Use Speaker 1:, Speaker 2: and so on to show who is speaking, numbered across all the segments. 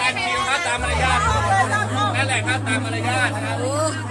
Speaker 1: ตามคิวครับตามมารยาทนั่นแหละครับตามมารยาทนะครับ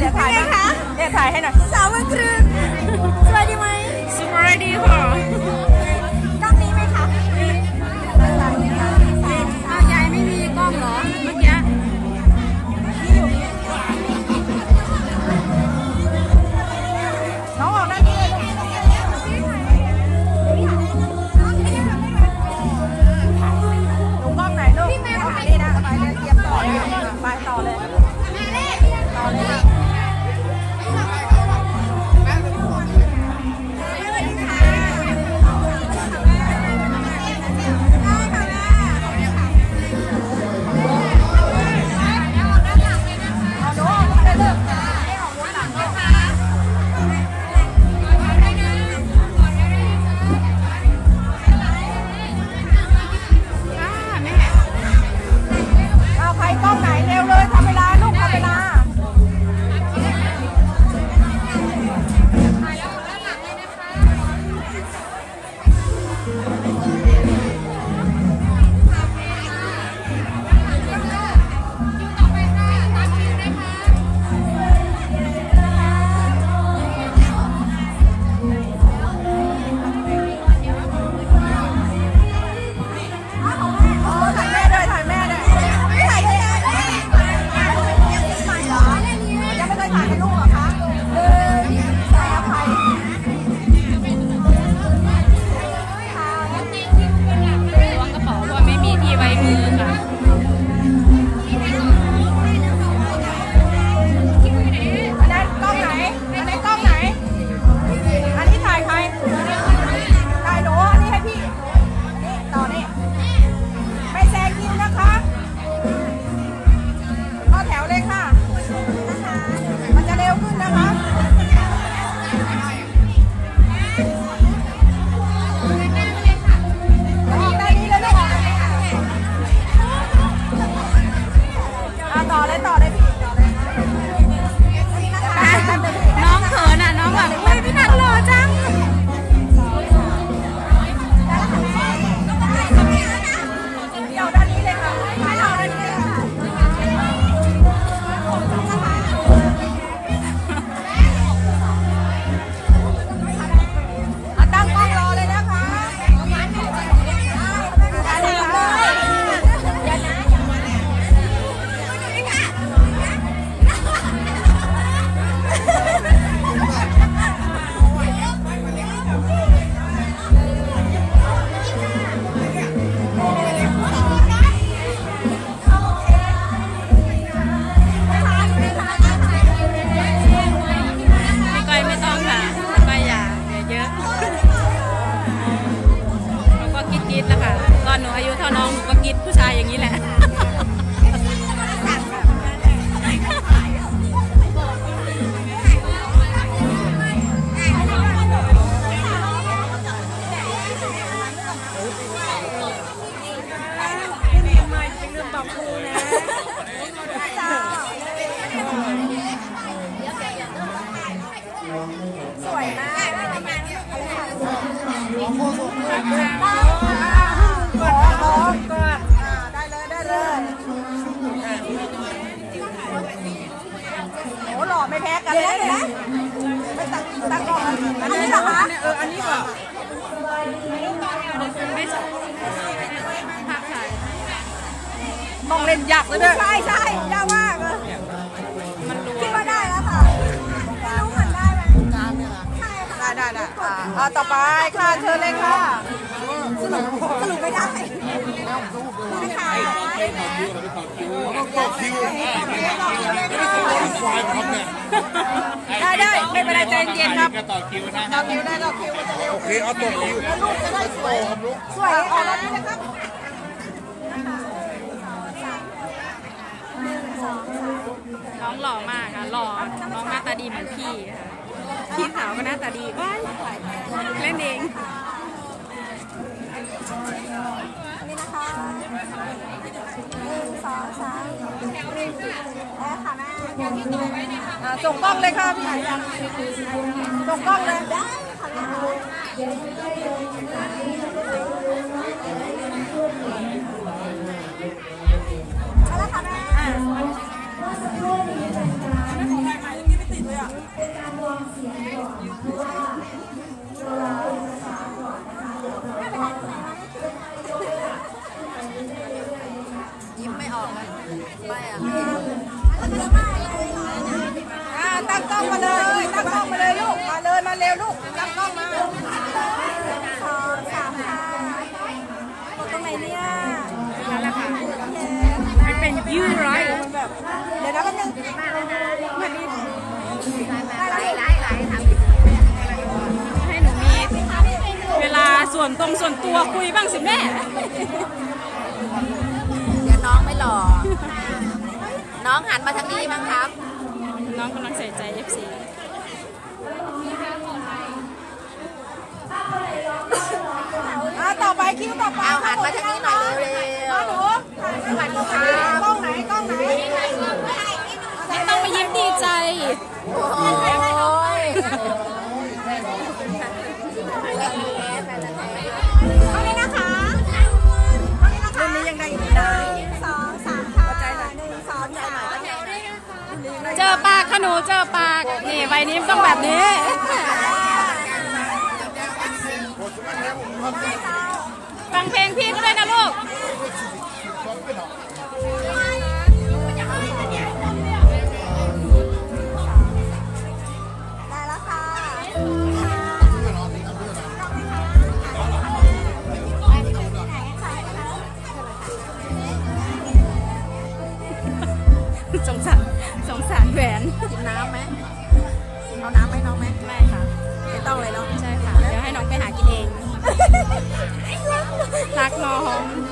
Speaker 2: ดี๋
Speaker 3: ย
Speaker 2: ว
Speaker 3: ถ่ายนะเดี๋ยวถ่ายให้หน่อย
Speaker 2: สาววันครึงสบายดีไหม
Speaker 4: สบายดีค่ะ
Speaker 2: แนี้
Speaker 4: ก่อ
Speaker 3: นไม่สนภา
Speaker 4: พ
Speaker 3: ถ่ายต้องเล่นยากเลยเนี่
Speaker 4: ย
Speaker 3: ใช่ใช่ยากมากเลยคิดว่าได้แล้วค่ะไม่รู้เหมือนได้ไหมใช่ค่ะได้ได้ได้อ่าอ่าต่อไปค่ะเชิญเลยค่ะสรุปสรุปไม่ได้ายได้ได้ไม่เป็นไรใจเย็นครับ
Speaker 5: ก็ต่อคิวนะ
Speaker 3: ต่อคิวได้ต่อคิวมันจะเร็ว
Speaker 5: โอเคเอาต่อคิว
Speaker 3: แล้วลูกจะได้สวยสวยออกแล้วนี่นะครับ
Speaker 4: น้องหล่อมากค่ะหล่อน้องหน้าตาดีเหมือนพี่ค่ะพี่สาวก็หน้าตาดีว้าย
Speaker 2: ค่ะแม่
Speaker 3: อ่าส่งกล้องเลยค่ะพี่ส่งกล้องเลย
Speaker 2: ได้ค่ะแม่าละค่ะแม่อะไม่
Speaker 3: ของแม่ขายยังไม่ติดเล
Speaker 2: ยอะ ส่วนตรงส่วนตัวคุยบ้างสิแม่
Speaker 4: เดี๋ยวน้องไม่หล่อ น้องหันมาทางนี้บ้างครับ
Speaker 2: น้องกำลังใส่ใจ FC
Speaker 3: อะต่อไปคิวต่อไป
Speaker 4: เอาหันมาทางนี้หน่อยเร็ว
Speaker 3: ๆ หนูสวัสดีครับกล้องไหนกล้องไหน
Speaker 2: ไม่ต้องมายิ้มดีใจ
Speaker 4: โอ้ย
Speaker 3: นู
Speaker 2: เจอปากนี่ใบนี้ต้องแบบนี้ ฟังเพลงพี่ก็
Speaker 3: thật ngon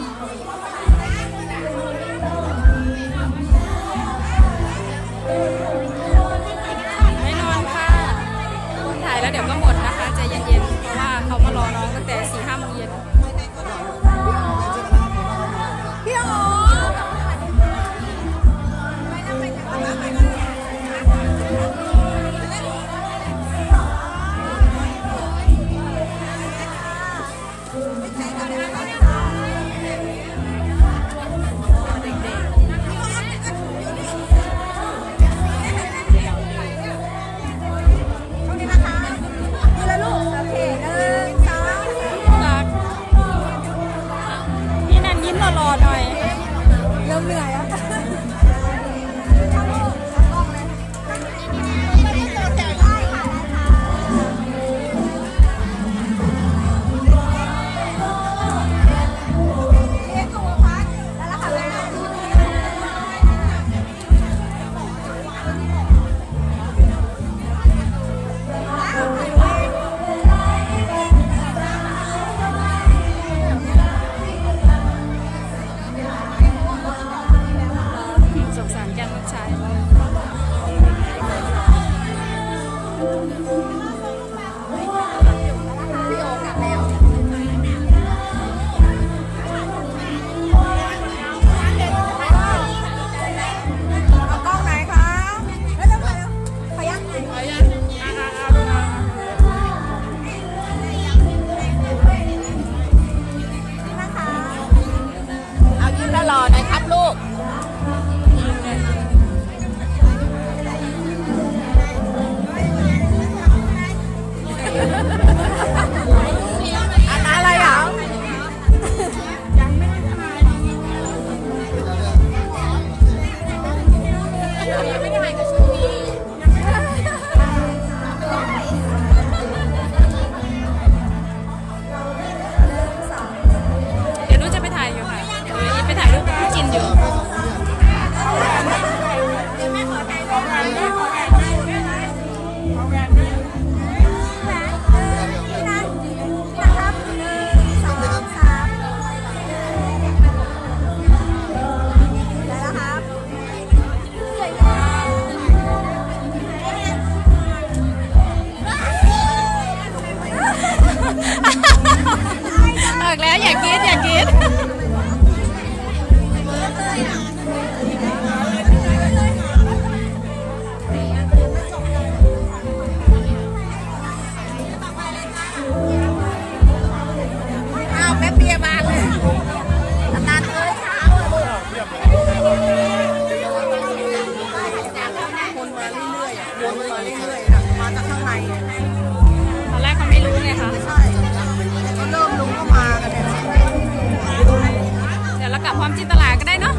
Speaker 3: 안 나요? คก็เริ่
Speaker 2: มลุง
Speaker 3: ก็
Speaker 2: มากัน
Speaker 3: เนี่เดี๋ย
Speaker 2: วเรากลั
Speaker 4: บ
Speaker 2: พร้มจินตลาก็ได้เนาะ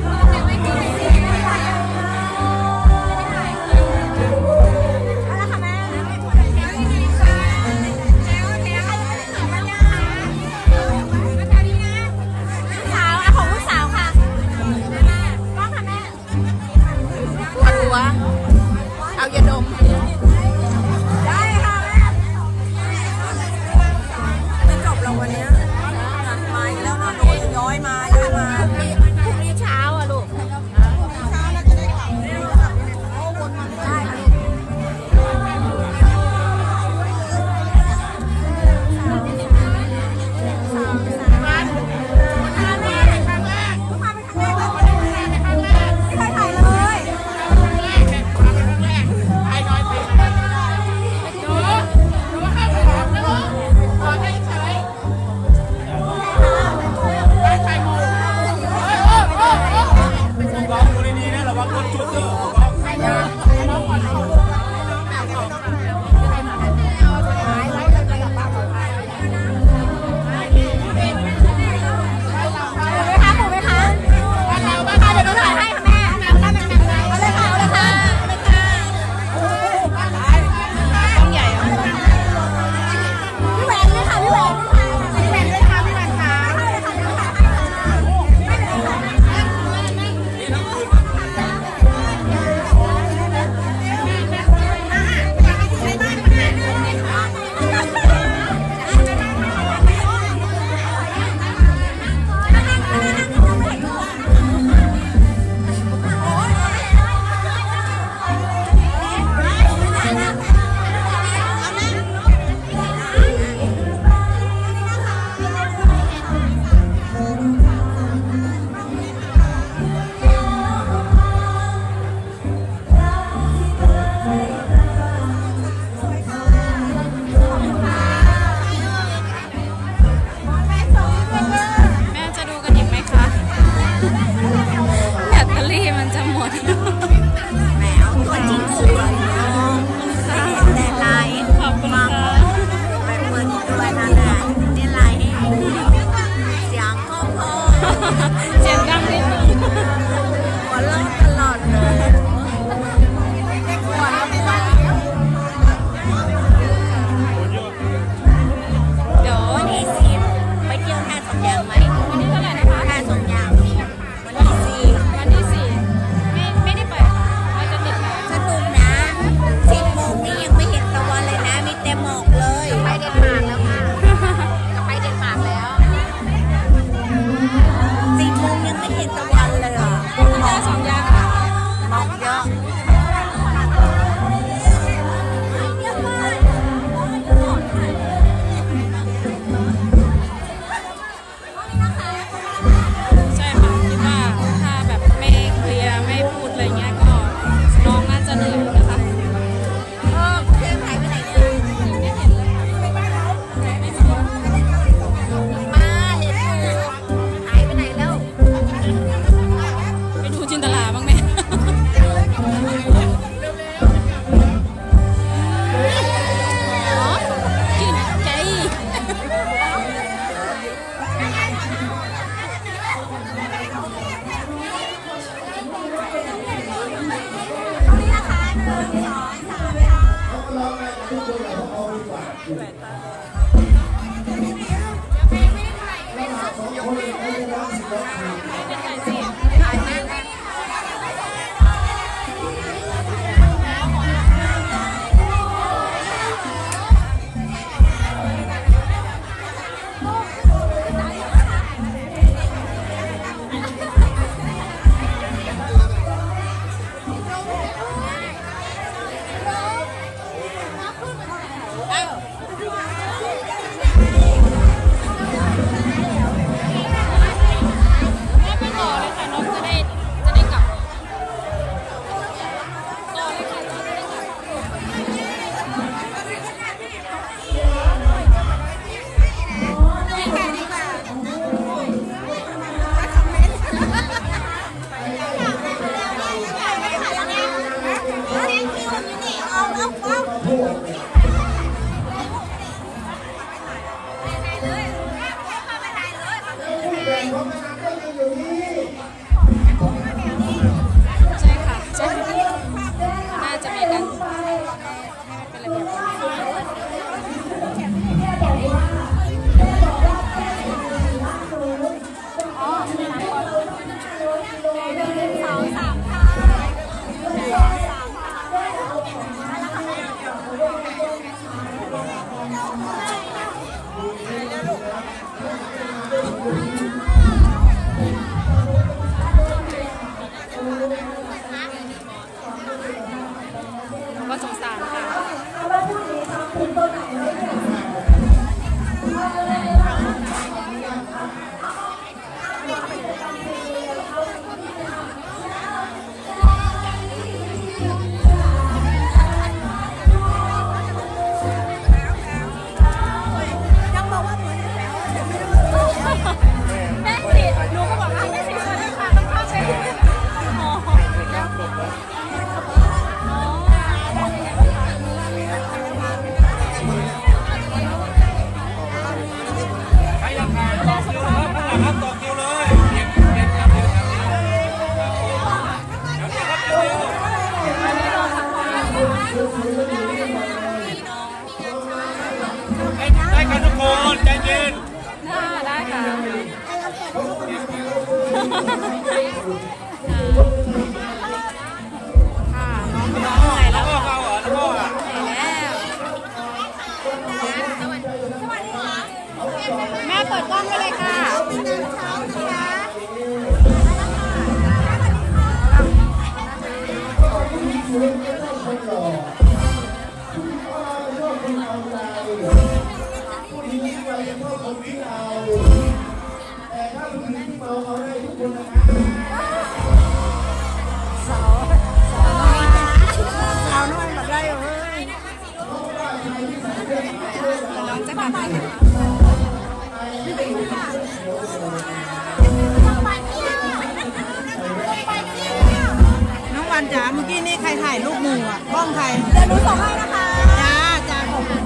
Speaker 2: จ๋าเมื่
Speaker 3: อ
Speaker 2: กี้
Speaker 3: นี่
Speaker 6: ใครถ่ายรู
Speaker 2: ป
Speaker 1: หมูอะกล้องใคร
Speaker 3: เดี๋ยวหนูส่งให้นะคะ
Speaker 1: จ้าจ้าผมบคุณ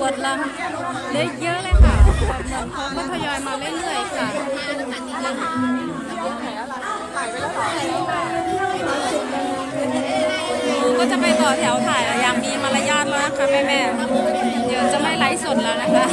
Speaker 2: ปลำเลยเยอะเลยค่ะมันทยอยมาเรื่อยๆค่ะก็จะไปต่อแถวท นะะแม่แม่เดี๋ยวจะไม่ไลฟ์สดแล้วนะคะ